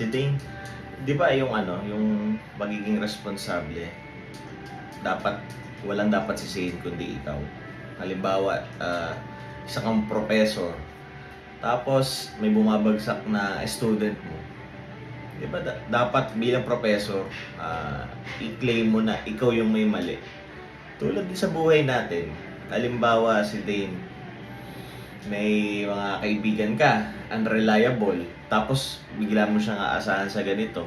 Si Dane, di ba yung ano, yung magiging responsable, dapat, walang dapat sisihin kundi ikaw. Halimbawa, ah, isa kang professor, tapos may bumabagsak na student mo. Di ba da- dapat bilang professor, ah, i-claim mo na ikaw yung may mali. Tulad din sa buhay natin, halimbawa si Dane, may mga kaibigan ka, unreliable, tapos bigla mo siyang aasahan sa ganito.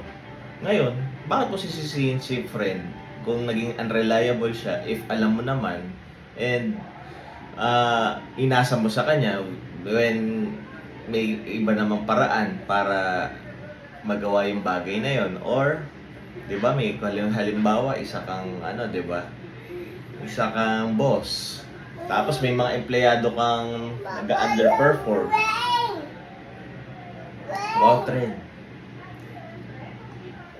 Ngayon, bakit mo sisisihin si friend kung naging unreliable siya if alam mo naman and ah, inasa mo sa kanya when may iba namang paraan para magawa yung bagay na yon or 'di ba may halim- halimbawa isa kang ano 'di ba? Isa kang boss. Tapos may mga empleyado kang nag-underperform trend.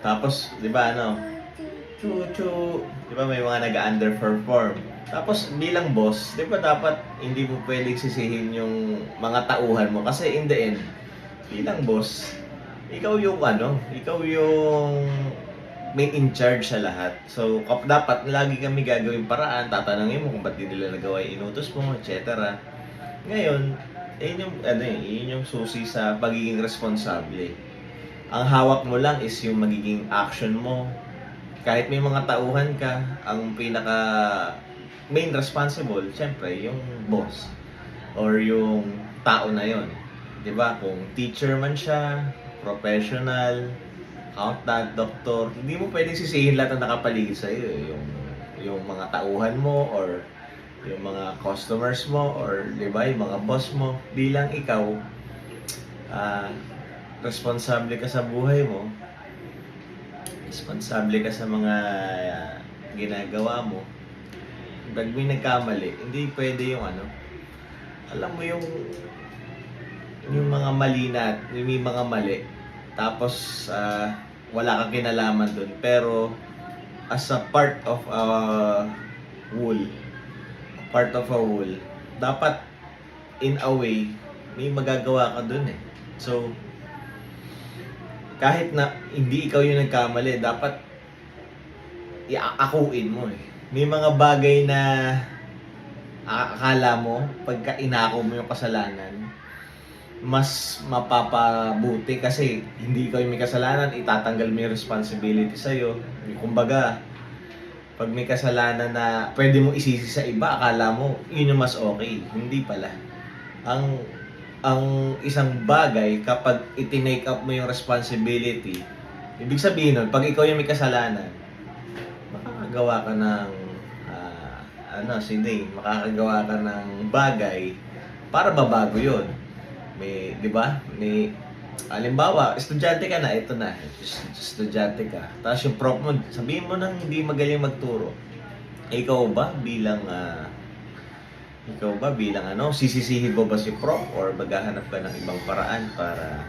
Tapos 'di ba ano? Chu chu 'di ba may mga nag-underperform. Tapos bilang boss 'di ba dapat hindi mo pwedeng sisihin yung mga tauhan mo. Kasi in the end bilang boss. Ikaw yung ano ikaw yung may in charge sa lahat. So, kap dapat lagi kami gagawin paraan, tatanungin mo kung ba't di nila nagawa yung inutos mo, etc. Ngayon, yun yung, ano eh, yun yung susi sa pagiging responsable. Ang hawak mo lang is yung magiging action mo. Kahit may mga tauhan ka, ang pinaka main responsible, syempre, yung boss or yung tao na yon. 'Di ba? Kung teacher man siya, professional, accountant, doktor, hindi mo pwedeng sisihin lahat ng nakapaligid sa iyo, yung yung mga tauhan mo or yung mga customers mo or 'di ba, yung mga boss mo bilang ikaw ah responsable ka sa buhay mo. Responsable ka sa mga ah, ginagawa mo. Pag may nagkamali, hindi pwede yung ano. Alam mo yung yung mga mali na, yung may mga mali, tapos ah, wala kang kinalaman dun. Pero as a part of a whole, part of a whole, dapat in a way, may magagawa ka dun eh. So, kahit na hindi ikaw yung nagkamali, dapat iaakuin mo eh. May mga bagay na akala mo, pagka inako mo yung kasalanan, mas mapapabuti kasi hindi ikaw yung may kasalanan, itatanggal mo yung responsibility sa'yo. Kumbaga, pag may kasalanan na pwede mo isisi sa iba, akala mo, yun yung mas okay. Hindi pala. Ang ang isang bagay, kapag itinake up mo yung responsibility, ibig sabihin nun, pag ikaw yung may kasalanan, makakagawa ka ng, ah, ano, sige, makakagawa ka ng bagay para mabago yun may, di ba? May, halimbawa, estudyante ka na, ito na, est- estudyante ka. Tapos yung prof mo, sabihin mo nang hindi magaling magturo. Ikaw ba bilang, ah, ikaw ba bilang ano, sisisihin mo ba si prof or maghahanap ka ng ibang paraan para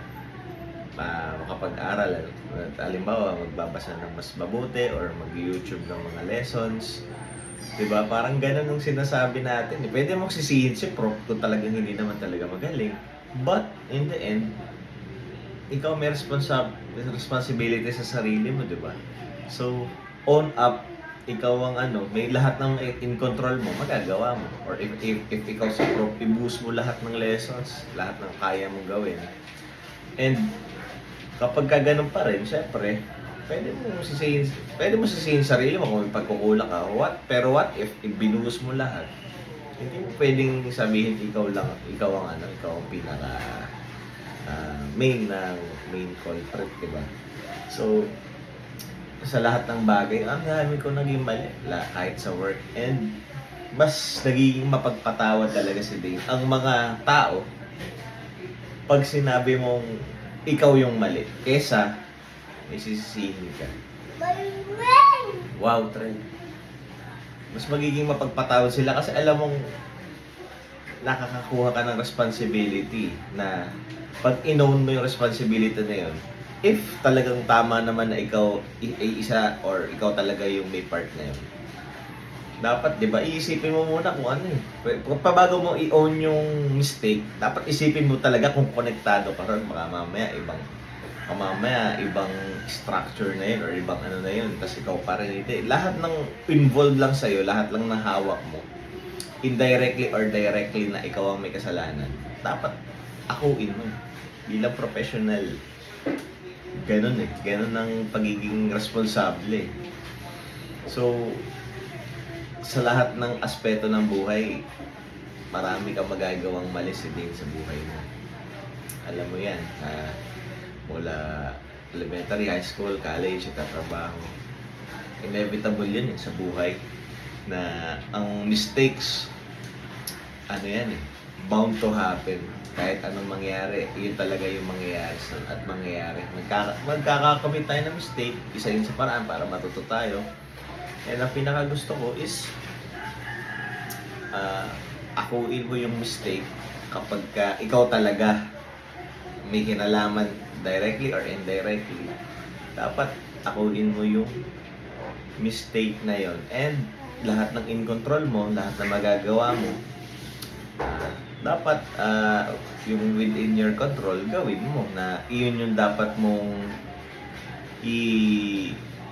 ah, makapag-aral? At Halimbawa, magbabasa ng mas mabuti or mag-YouTube ng mga lessons. Diba? Parang ganun ang sinasabi natin. Pwede mong sisihin si prof kung talagang hindi naman talaga magaling. But, in the end, ikaw may responsa- responsibility sa sarili mo, di ba? So, own up, ikaw ang ano, may lahat ng in control mo, magagawa mo. Or if, if, if ikaw sa prof, i-boost mo lahat ng lessons, lahat ng kaya mong gawin. And, kapag ka ganun pa rin, syempre, pwede mo sisihin, pwede mo sisihin sarili mo kung pagkukulang ka. What? Pero what if, if mo lahat? Hindi mo pwedeng sabihin ikaw lang, ikaw ang ano, ikaw ang pinaka ah, main ng main culprit, di ba? So, sa lahat ng bagay, ang dami ko naging mali, la, kahit sa work. And, mas nagiging mapagpatawad talaga si Dave. Ang mga tao, pag sinabi mong ikaw yung mali, kesa may sisisihin ka. Wow, trend. Mas magiging mapagpatawad sila kasi alam mong nakakakuha ka ng responsibility na pag inown mo yung responsibility na yun, if talagang tama naman na ikaw ay isa or ikaw talaga yung may part na yun, dapat, di ba, iisipin mo muna kung ano eh. Kung pabago mo i-own yung mistake, dapat isipin mo talaga kung konektado ka ron. Baka mamaya ibang mamaya, ibang structure na yun or ibang ano na yun, tapos ikaw pa rin hindi. Lahat ng involved lang sa'yo, lahat lang ng hawak mo, indirectly or directly na ikaw ang may kasalanan, dapat akuin mo. Bilang professional, ganun eh. Ganun ang pagiging responsable eh. So, sa lahat ng aspeto ng buhay, marami kang magagawang mali si din sa buhay mo. Alam mo yan, ah, mula elementary, high school, college, at trabaho. Inevitable yun eh, sa buhay na ang mistakes, ano yan eh, bound to happen. Kahit anong mangyari, yun talaga yung mangyayari at mangyayari. Magkaka magkakakamit tayo ng mistake, isa yun sa paraan para matuto tayo. And ang pinaka gusto ko is ah akuin mo yung mistake kapag ka ikaw talaga may kinalaman directly or indirectly. Dapat akuin mo yung mistake na yon and lahat ng in control mo, lahat na magagawa mo, dapat ah, yung within your control, gawin mo na iyon yung dapat mong i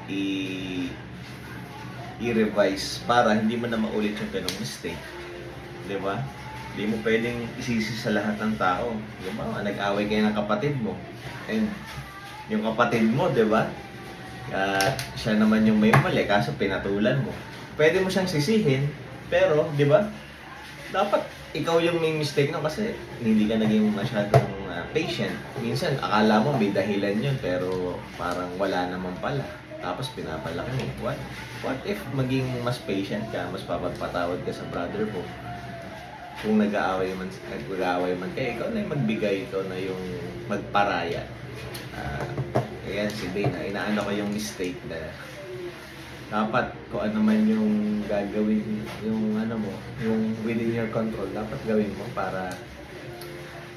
i i-revise para hindi mo na maulit yung ganong mistake. Di ba? Hindi mo pwedeng isisi sa lahat ng tao. Di ba? Nag-away kayo ng kapatid mo. And yung kapatid mo, di ba? Ah, siya naman yung may mali kaso pinatulan mo. Pwede mo siyang sisihin, pero, di ba? Dapat ikaw yung may mistake no kasi hindi ka naging masyadong ah, patient. Minsan, akala mo may dahilan yun, pero parang wala naman pala. Tapos pinapalaki mo. What, what if maging mas patient ka, mas papagpatawad ka sa brother mo? Kung nag-aaway man, nag-aaway man kayo, ikaw na yung magbigay, ikaw na yung magparaya. Ah, ayan, si Dana, inaano ko yung mistake na dapat kung ano yung gagawin, yung ano mo, yung within your control, dapat gawin mo para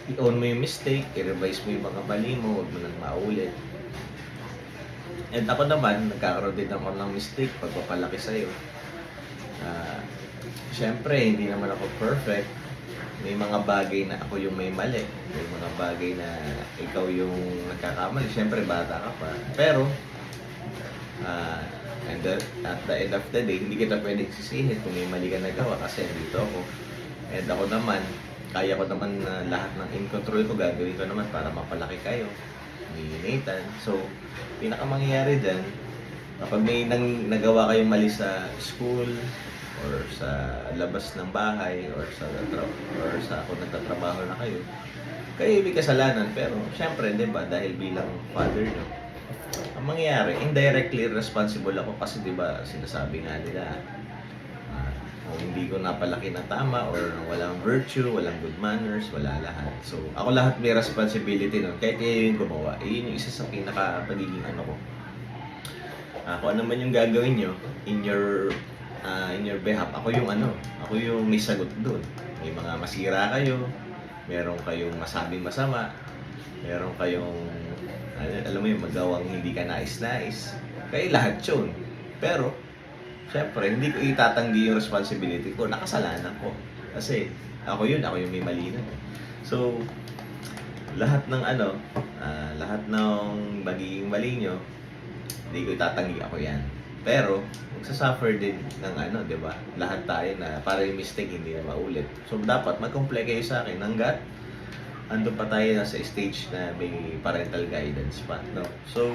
i-own mo yung mistake, i-revise mo yung mga mali mo, huwag mo nang maulit. And ako naman, nagkakaroon din ako ng mistake pagpapalaki sa'yo. Ah, Siyempre, hindi naman ako perfect. May mga bagay na ako yung may mali. May mga bagay na ikaw yung nagkakamali. Siyempre, bata ka pa. Pero, ah, and the, at the end of the day, hindi kita pwedeng sisihin kung may mali ka nagawa kasi dito ako. And ako naman, kaya ko naman na lahat ng in control ko, gagawin ko naman para mapalaki kayo. Ni Nathan. So, pinakamangyayari dyan, kapag may nang, nagawa kayong mali sa school, or sa labas ng bahay, or sa or sa kung nagtatrabaho na kayo, kayo may kasalanan, pero syempre, di ba, dahil bilang father nyo, mangyayari, indirectly responsible ako kasi di ba, sinasabi nga nila, ah, kung hindi ko napalaki na tama or walang virtue, walang good manners, wala lahat. So, ako lahat may responsibility nun. Kahit kayo yung gumawa, eh, yun yung isa sa pinaka ano ko. Ah, kung ano man yung gagawin nyo, in your ah, in your behalf, ako yung ano, ako yung may sagot doon. May mga masira kayo, meron kayong masabing masama, meron kayong, alam mo yung magawang hindi ka nais-nais. Kayo lahat yun. Pero, syempre, hindi ko itatanggi yung responsibility ko. Nakasalanan ko. Kasi, ako yun, ako yung may mali nun. So, lahat ng ano, ah, lahat ng magiging mali nyo, hindi ko itatanggi ako yan. Pero, magsasuffer din ng ano, di ba? Lahat tayo na para yung mistake hindi na maulit. So, dapat mag-comply kayo sa akin hanggat ando pa tayo na sa stage na may parental guidance pa, no? So,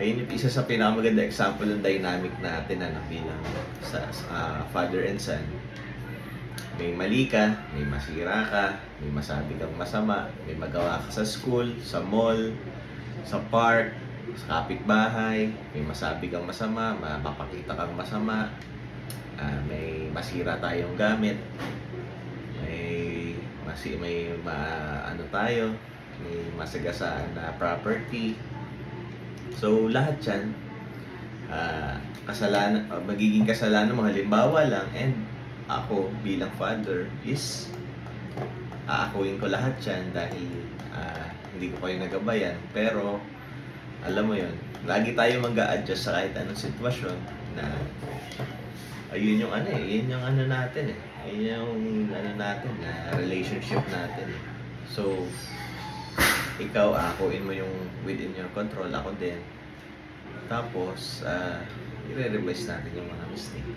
ayun yung isa sa pinakamaganda example ng dynamic natin na bilang sa ah, father and son. May mali ka, may masira ka, may masabi kang masama, may magawa ka sa school, sa mall, sa park, sa kapitbahay, may masabi kang masama, mapapakita kang masama, ah, may masira tayong gamit, masi may ma, ano tayo, may masagasaan na property. So lahat 'yan ah, kasalanan ah, magiging kasalanan mo halimbawa lang and ako bilang father is aakuin ko lahat 'yan dahil ah, hindi ko kayo nagabayan pero alam mo yon lagi tayo mag adjust sa kahit anong sitwasyon na Ayun yung ano eh, yun yung ano natin eh. Ayun yung ano natin, na relationship natin eh. So, ikaw, akuin mo yung within your control, ako din. Tapos, ah, uh, i-revise natin yung mga mistake.